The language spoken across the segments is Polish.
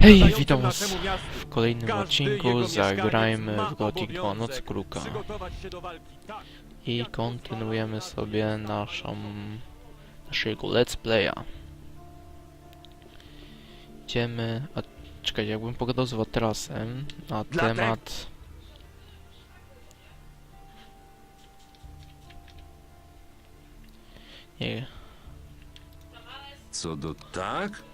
Hej, witam was w kolejnym odcinku Zagrajmy w Gothic 2 Noc Kruka. i kontynuujemy sobie naszą naszego let's playa. Idziemy, a czekaj, jakbym pogadał z Watrasem na temat nie, Co do... Tak?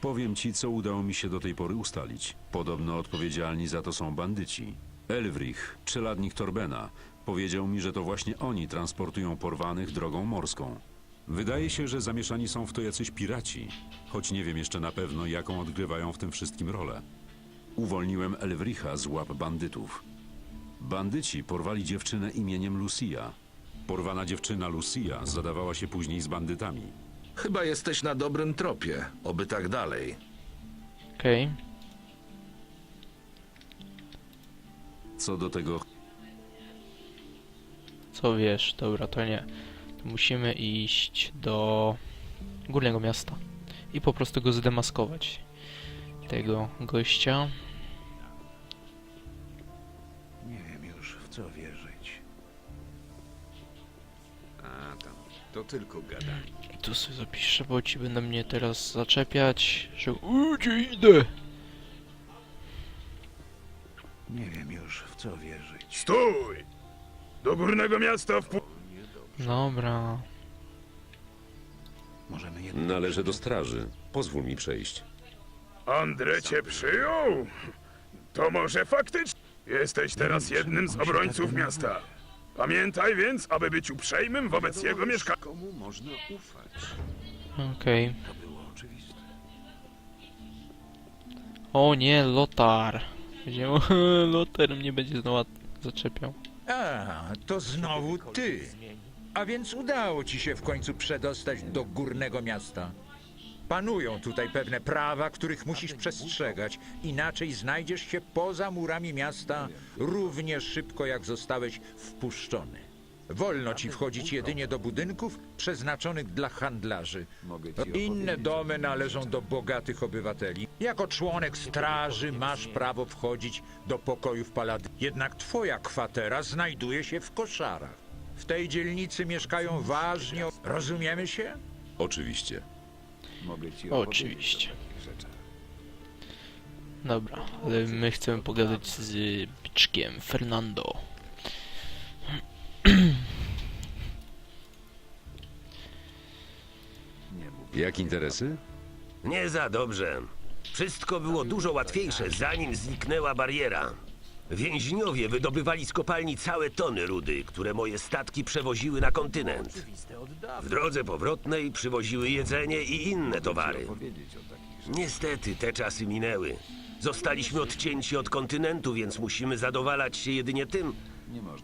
Powiem ci, co udało mi się do tej pory ustalić. Podobno odpowiedzialni za to są bandyci. Elwrich, czeladnik Torbena, powiedział mi, że to właśnie oni transportują porwanych drogą morską. Wydaje się, że zamieszani są w to jacyś piraci, choć nie wiem jeszcze na pewno, jaką odgrywają w tym wszystkim rolę. Uwolniłem Elwricha z łap bandytów. Bandyci porwali dziewczynę imieniem Lucia. Porwana dziewczyna Lucia zadawała się później z bandytami. Chyba jesteś na dobrym tropie. Oby tak dalej. okej, Co do tego co wiesz, dobra, to nie, to musimy iść do górnego miasta i po prostu go zdemaskować, tego gościa. Nie wiem już w co wierzyć. A tam, to tylko gadanie. Tu sobie zapiszę, bo ci będą mnie teraz zaczepiać, że "U, gdzie idę? Nie wiem już w co wierzyć. Stój! Do górnego miasta wpu... Dobra, Możemy jednak... Należę do straży. Pozwól mi przejść. Andrę cię przyjął? To może faktycznie... Jesteś teraz jednym z obrońców miasta. Pamiętaj więc, aby być uprzejmym wobec jego mieszkańców. Komu można ufać? okej. To było oczywiste. O nie, Lotar. Będzie, Lotar mnie będzie znowu zaczepiał. A, to znowu ty. A więc udało ci się w końcu przedostać do górnego miasta. Panują tutaj pewne prawa, których musisz przestrzegać, inaczej znajdziesz się poza murami miasta równie szybko, jak zostałeś wpuszczony. Wolno ci wchodzić jedynie do budynków przeznaczonych dla handlarzy. Inne domy należą do bogatych obywateli. Jako członek straży masz prawo wchodzić do pokojów palady. Jednak twoja kwatera znajduje się w koszarach. W tej dzielnicy mieszkają ważni... o- Rozumiemy się? oczywiście. Mogę ci Oczywiście. opowiedzieć o takich rzeczach. Dobra, ale my chcemy pogadać z Biczkiem, Fernando. Nie mów. Jak interesy? Nie za dobrze. Wszystko było dużo łatwiejsze, zanim zniknęła bariera. Więźniowie wydobywali z kopalni całe tony rudy, które moje statki przewoziły na kontynent. W drodze powrotnej przywoziły jedzenie i inne towary. Niestety te czasy minęły. Zostaliśmy odcięci od kontynentu, więc musimy zadowalać się jedynie tym,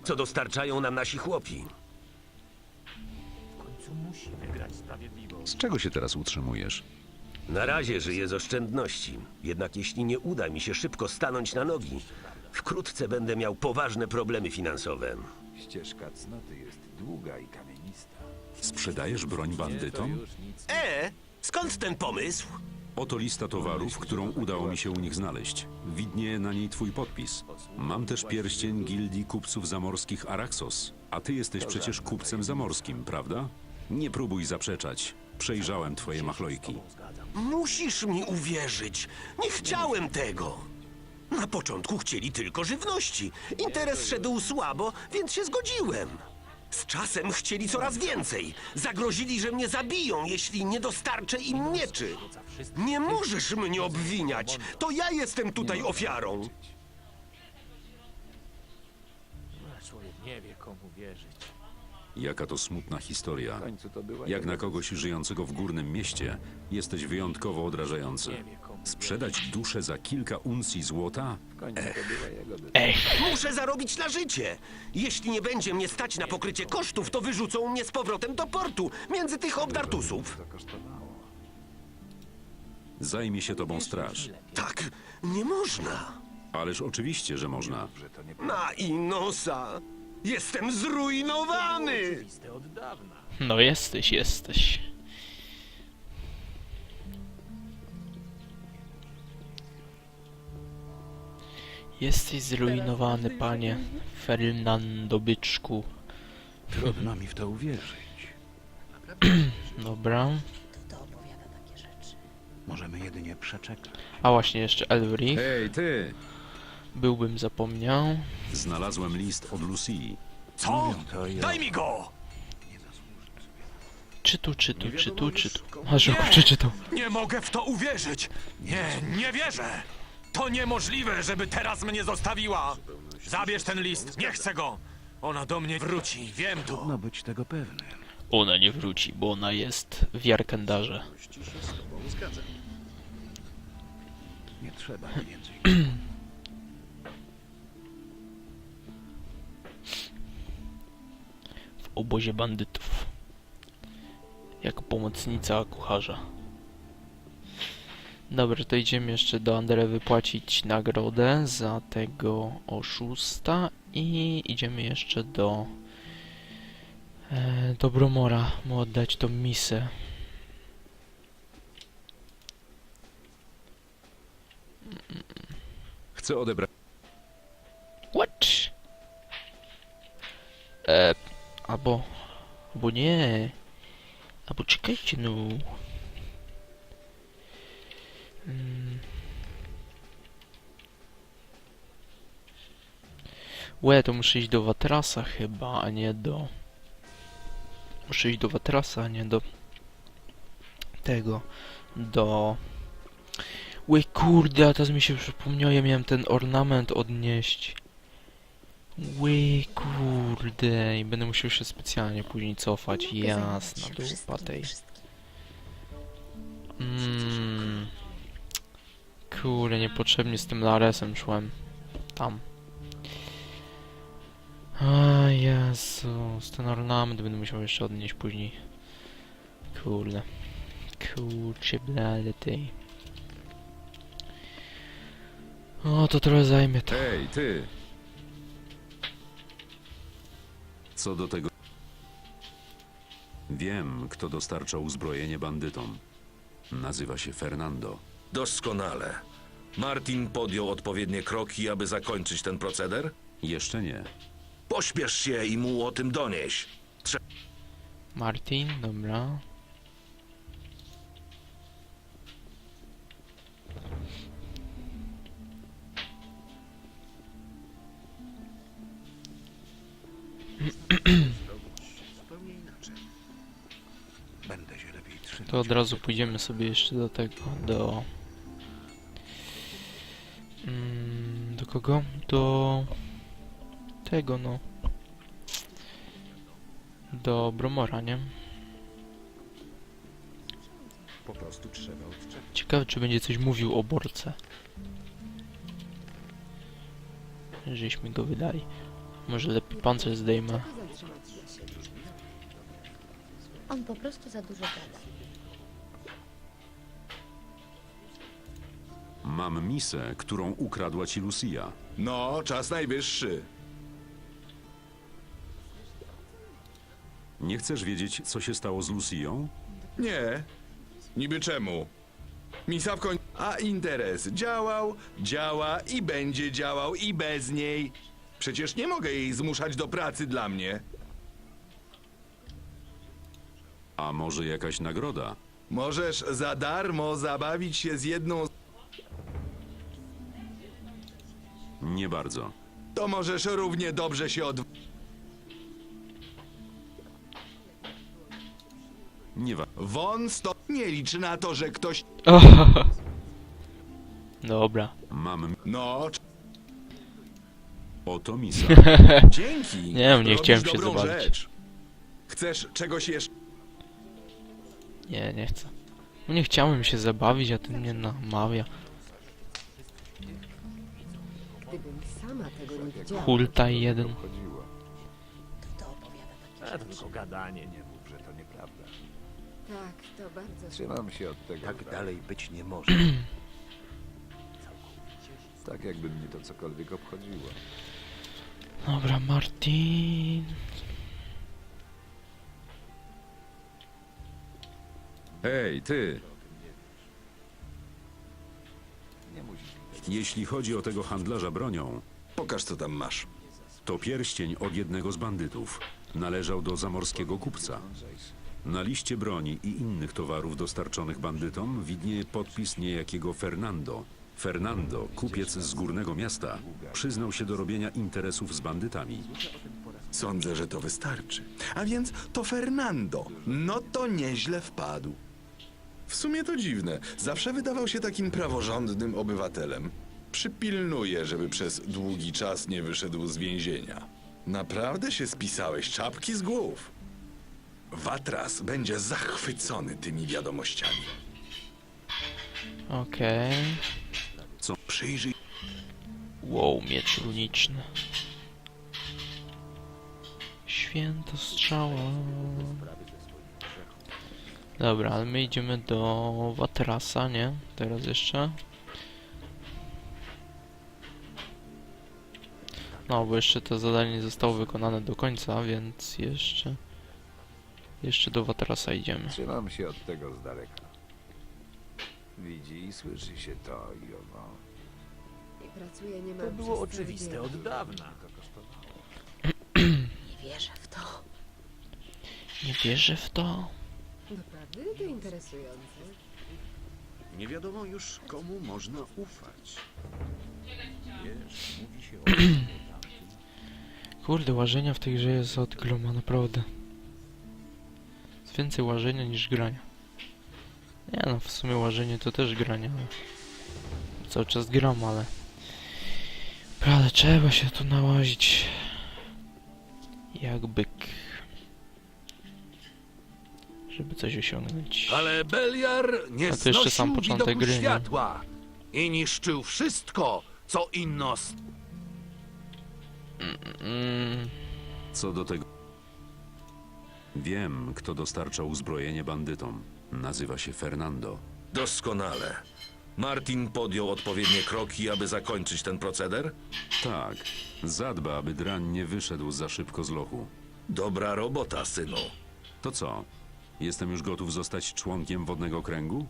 co dostarczają nam nasi chłopi. Z czego się teraz utrzymujesz? Na razie żyję z oszczędności. Jednak jeśli nie uda mi się szybko stanąć na nogi, wkrótce będę miał poważne problemy finansowe. Ścieżka cnoty jest długa i kamienista. Sprzedajesz broń bandytom? E, skąd ten pomysł? Oto lista towarów, którą udało mi się u nich znaleźć. Widnieje na niej twój podpis. Mam też pierścień Gildii Kupców Zamorskich Araxos. A ty jesteś przecież kupcem zamorskim, prawda? Nie próbuj zaprzeczać. Przejrzałem twoje machlojki. Musisz mi uwierzyć. Nie chciałem tego. Na początku chcieli tylko żywności. Interes szedł słabo, więc się zgodziłem. Z czasem chcieli coraz więcej. Zagrozili, że mnie zabiją, jeśli nie dostarczę im mieczy. Nie możesz mnie obwiniać. To ja jestem tutaj ofiarą. Jaka to smutna historia. W końcu to była Jak jego na kogoś żyjącego w górnym mieście, jesteś wyjątkowo odrażający. Sprzedać duszę za kilka uncji złota? Muszę zarobić na życie. Jeśli nie będzie mnie stać na pokrycie kosztów, to wyrzucą mnie z powrotem do portu, między tych obdartusów. Zajmie się tobą straż. Tak, nie można. Ależ oczywiście, że można. Na i nosa. Jestem zrujnowany! No jesteś, jesteś. Jesteś zrujnowany, panie Fernando Byczku. Trudno mi w to uwierzyć. Dobra. Kto opowiada takie rzeczy? Możemy jedynie przeczekać. A właśnie jeszcze Elri. Hej, ty! Byłbym zapomniał. Znalazłem list od Lucii. Co? To ja... Daj mi go! Czy tu, czy tu, czy tu, czy tu. A szybko przeczytał. Nie mogę w to uwierzyć! Nie, nie wierzę! To niemożliwe, żeby teraz mnie zostawiła! Zabierz ten list, nie chcę go! Ona do mnie wróci, wiem to. Trudno być tego pewnym. Ona nie wróci, bo ona jest w Jarkendarze. Nie trzeba więcej. obozie bandytów. Jako pomocnica kucharza. Dobra, to idziemy jeszcze do Andre wypłacić nagrodę za tego oszusta i idziemy jeszcze do e, Dobromora mu oddać tą misę. Chcę odebrać. Albo, albo nie. Albo czekajcie, no. Mm. Łe, to muszę iść do Watrasa chyba, a nie do... Muszę iść do Watrasa, a nie do... Tego. Do... Łe, kurde, a teraz mi się przypomniało, ja miałem ten ornament odnieść. Ły kurde i będę musiał się specjalnie później cofać. Jasna dupa tej. Mm. Kurde, niepotrzebnie z tym Laresem szłem. Tam. A Jezus, ten ornament będę musiał jeszcze odnieść później. Kurde. Kurczę blady tej. O, to trochę zajmie to. Hej, ty! Co do tego... Wiem, kto dostarczał uzbrojenie bandytom. Nazywa się Fernando. Doskonale. Martin podjął odpowiednie kroki, aby zakończyć ten proceder? Jeszcze nie. Pośpiesz się i mu o tym donieś. Martin, dobra. To od razu pójdziemy sobie jeszcze do tego, do... Mm, do kogo? Do... Tego, no. Do Bromora, nie? Po prostu trzeba odczekać. Ciekawe, czy będzie coś mówił o Borce. Żeśmy go wydali. Może lepiej pancerz zdejmę. On po prostu za dużo gada. Mam misę, którą ukradła ci Lucia. No, czas najwyższy. Nie chcesz wiedzieć, co się stało z Lucią? Nie. Niby czemu? Misa w końcu... A interes działał, działa i będzie działał i bez niej. Przecież nie mogę jej zmuszać do pracy dla mnie. A może jakaś nagroda? Możesz za darmo zabawić się z jedną... Nie bardzo. To możesz równie dobrze się od... Nie wa... Won sto... Nie licz na to, że ktoś... Dobra. Mam... No, c- Oto misa. dzięki. Nie wiem, nie Robisz chciałem się dobrą zabawić. rzecz. Chcesz czegoś jeszcze? Nie, nie chcę. No nie chciałem się zabawić, a ten mnie namawia. Gdybym sama tego nie widziała, Hultaj jeden. to opowiada takie A to tylko gadanie, nie mów, że to nieprawda. Tak, to bardzo Trzymam się od tego. Tak dalej. dalej być nie może. Tak jakby mnie to cokolwiek obchodziło. Dobra, Martin. Hej, ty! Jeśli chodzi o tego handlarza bronią, Pokaż, co tam masz. to pierścień od jednego z bandytów. Należał do zamorskiego kupca. Na liście broni i innych towarów dostarczonych bandytom widnieje podpis niejakiego Fernando. Fernando, kupiec z górnego miasta, przyznał się do robienia interesów z bandytami. Sądzę, że to wystarczy. A więc to Fernando. No to nieźle wpadł. W sumie to dziwne. Zawsze wydawał się takim praworządnym obywatelem. Przypilnuję, żeby przez długi czas nie wyszedł z więzienia. Naprawdę się spisałeś czapki z głów. Watras będzie zachwycony tymi wiadomościami. Okej. Przyjrzyj Wow, miecz runiczny. Święto strzała. Dobra, ale my idziemy do Watrasa, nie? Teraz jeszcze. No, bo jeszcze to zadanie nie zostało wykonane do końca, więc jeszcze... Jeszcze do Watrasa idziemy. Trzymam się od tego z daleka. Widzi i słyszy się to i owo. I pracuje nie To było oczywiste od dawna. Nie wierzę w to. Nie wierzę w to. Doprawdy to interesujące. Nie wiadomo już, komu można ufać. Wiesz, mówi się o... Kurde, łażenia w tej grze jest od groma, naprawdę. Jest więcej łażenia niż grania. Nie no, w sumie łażenie to też granie, ale... Cały czas gram, ale... Prawda, trzeba się tu nałazić. Jak byk. Żeby coś osiągnąć. Ale Beliar nie A to jeszcze sam znosił początek widoku gry, nie? światła i niszczył wszystko, co inno s- Mm, Co do tego. Wiem, kto dostarczał uzbrojenie bandytom. Nazywa się Fernando. Doskonale. Martin podjął odpowiednie kroki, aby zakończyć ten proceder? Tak, zadba, aby drań nie wyszedł za szybko z lochu. Dobra robota, synu. To co? Jestem już gotów zostać członkiem wodnego kręgu?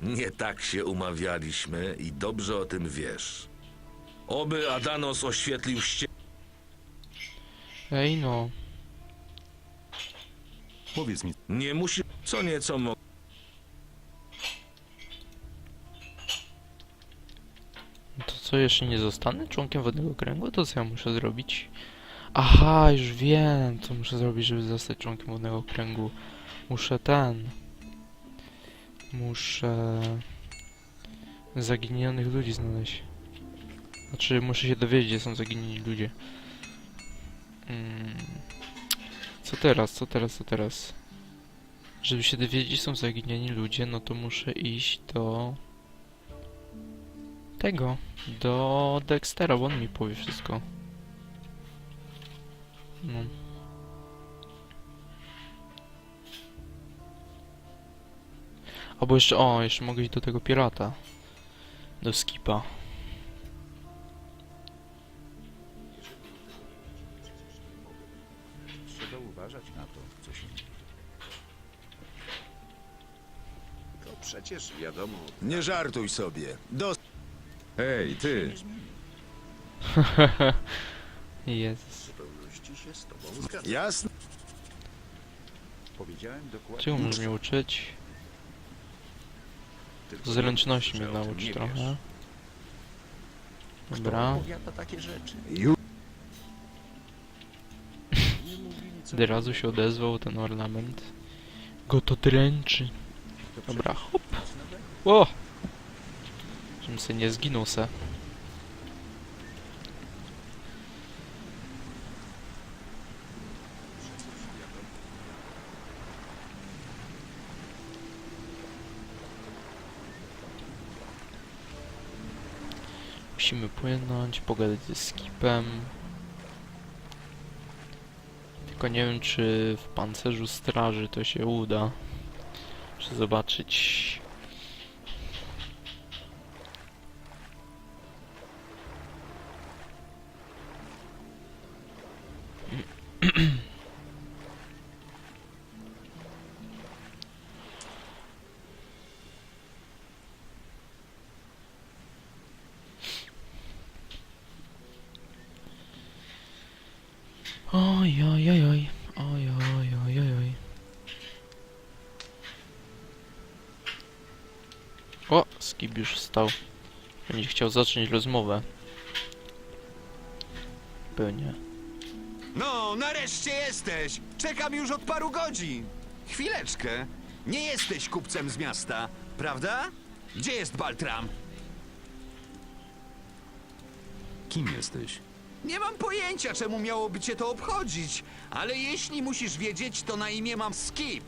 Nie tak się umawialiśmy i dobrze o tym wiesz. Oby Adanos oświetlił ście... ej no. Powiedz mi, Nie musi... Co nieco mo... No To co, jeszcze nie zostanę członkiem wodnego kręgu? To co ja muszę zrobić? Aha, już wiem, co muszę zrobić, żeby zostać członkiem wodnego kręgu. Muszę ten... Muszę... Zaginionych ludzi znaleźć. Znaczy, muszę się dowiedzieć, gdzie są zaginieni ludzie. Mm. Co teraz, co teraz, co teraz? Żeby się dowiedzieć, gdzie są zaginieni ludzie, no to muszę iść do... Tego do Dextera, bo on mi powie wszystko. No. Albo jeszcze, o, jeszcze mogę iść do tego pirata. Do Skipa. Trzeba uważać na to, co się mówi. To przecież wiadomo... Nie żartuj sobie. Do... Hej, ty! Jezus. W zupełności się z tobą zgadzam. Jasne. Powiedziałem dokładnie... Czego możesz mnie uczyć? Tylko Zręczności mnie naucz trochę. Dobra. opowiada takie rzeczy? Gdy razu się odezwał ten ornament. Go to dręczy. Dobra, hop. O! Żebym se nie zginął se. Musimy płynąć, pogadać ze skipem. Tylko nie wiem, czy w pancerzu straży to się uda. Muszę zobaczyć. Oj, oj, oj, oj. Oj, oj, oj, oj, oj. O, Skip już wstał. Będzie chciał zacząć rozmowę. Pewnie. No, nareszcie jesteś! Czekam już od paru godzin. Chwileczkę. Nie jesteś kupcem z miasta, prawda? Gdzie jest Baltram? Kim jesteś? Nie mam pojęcia, czemu miałoby cię to obchodzić, ale jeśli musisz wiedzieć, to na imię mam Skip.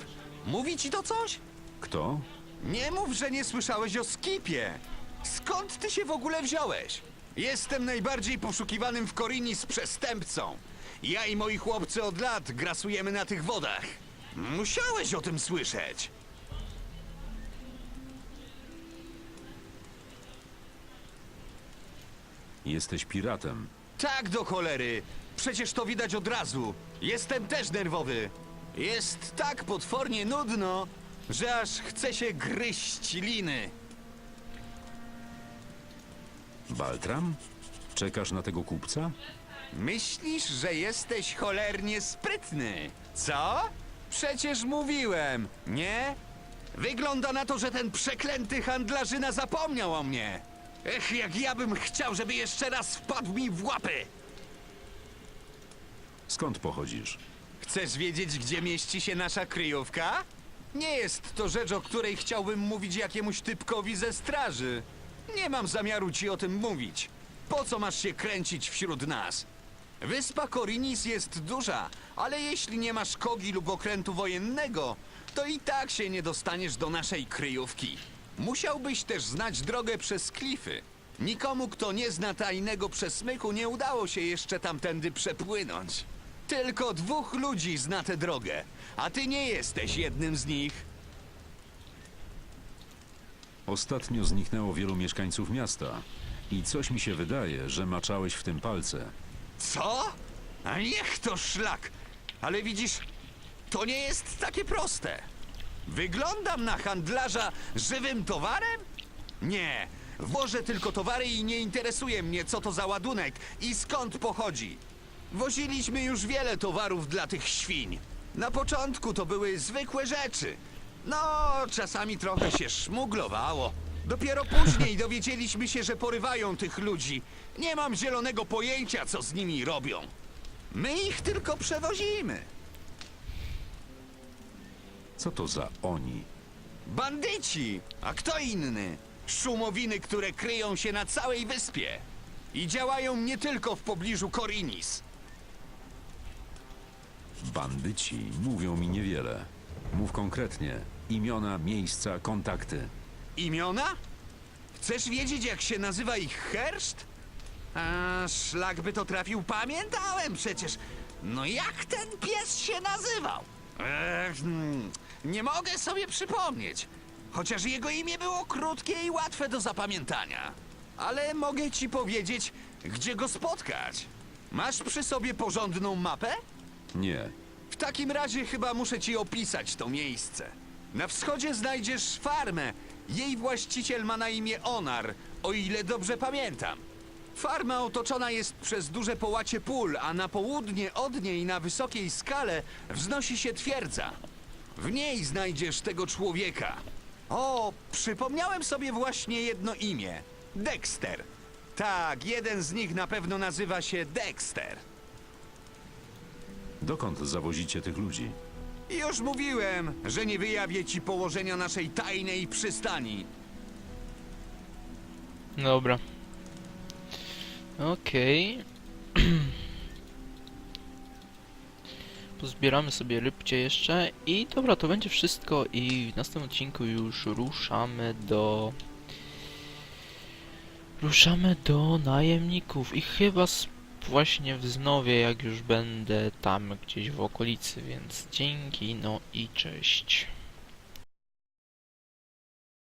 Mówi ci to coś? Kto? Nie mów, że nie słyszałeś o Skipie. Skąd ty się w ogóle wziąłeś? Jestem najbardziej poszukiwanym w Korinis przestępcą. Ja i moi chłopcy od lat grasujemy na tych wodach. Musiałeś o tym słyszeć. Jesteś piratem. Tak do cholery. Przecież to widać od razu. Jestem też nerwowy. Jest tak potwornie nudno, że aż chce się gryźć liny. Baltram? Czekasz na tego kupca? Myślisz, że jesteś cholernie sprytny, co? Przecież mówiłem, nie? Wygląda na to, że ten przeklęty handlarzyna zapomniał o mnie. Ech, jak ja bym chciał, żeby jeszcze raz wpadł mi w łapy. Skąd pochodzisz? Chcesz wiedzieć, gdzie mieści się nasza kryjówka? Nie jest to rzecz, o której chciałbym mówić jakiemuś typkowi ze straży. Nie mam zamiaru ci o tym mówić. Po co masz się kręcić wśród nas? Wyspa Korinis jest duża, ale jeśli nie masz kogi lub okrętu wojennego, to i tak się nie dostaniesz do naszej kryjówki. Musiałbyś też znać drogę przez klify. Nikomu, kto nie zna tajnego przesmyku, nie udało się jeszcze tamtędy przepłynąć. Tylko dwóch ludzi zna tę drogę, a ty nie jesteś jednym z nich. Ostatnio zniknęło wielu mieszkańców miasta. I coś mi się wydaje, że maczałeś w tym palce. Co? A niech to szlak! Ale widzisz, to nie jest takie proste. Wyglądam na handlarza żywym towarem? Nie, wożę tylko towary i nie interesuje mnie, co to za ładunek i skąd pochodzi. Woziliśmy już wiele towarów dla tych świń. Na początku to były zwykłe rzeczy. No, czasami trochę się szmuglowało. Dopiero później dowiedzieliśmy się, że porywają tych ludzi. Nie mam zielonego pojęcia, co z nimi robią. My ich tylko przewozimy. Co to za oni? Bandyci! A kto inny? Szumowiny, które kryją się na całej wyspie. I działają nie tylko w pobliżu Korinis. Bandyci mówią mi niewiele. Mów konkretnie. Imiona, miejsca, kontakty. Imiona? Chcesz wiedzieć, jak się nazywa ich herszt? A szlak by to trafił, pamiętałem przecież. No jak ten pies się nazywał? Ech, hmm, nie mogę sobie przypomnieć. Chociaż jego imię było krótkie i łatwe do zapamiętania. Ale mogę ci powiedzieć, gdzie go spotkać. Masz przy sobie porządną mapę? Nie. W takim razie chyba muszę ci opisać to miejsce. Na wschodzie znajdziesz farmę. Jej właściciel ma na imię Onar, o ile dobrze pamiętam. Farma otoczona jest przez duże połacie pól, a na południe od niej na wysokiej skale wznosi się twierdza. W niej znajdziesz tego człowieka. O, przypomniałem sobie właśnie jedno imię. Dexter. Tak, jeden z nich na pewno nazywa się Dexter. Dokąd zawozicie tych ludzi? Już mówiłem, że nie wyjawię ci położenia naszej tajnej przystani. Dobra. Okej. Pozbieramy sobie rybcie jeszcze i dobra, to będzie wszystko i w następnym odcinku już ruszamy do... Ruszamy do najemników i chyba właśnie wznowię jak już będę tam gdzieś w okolicy, więc dzięki, no i cześć.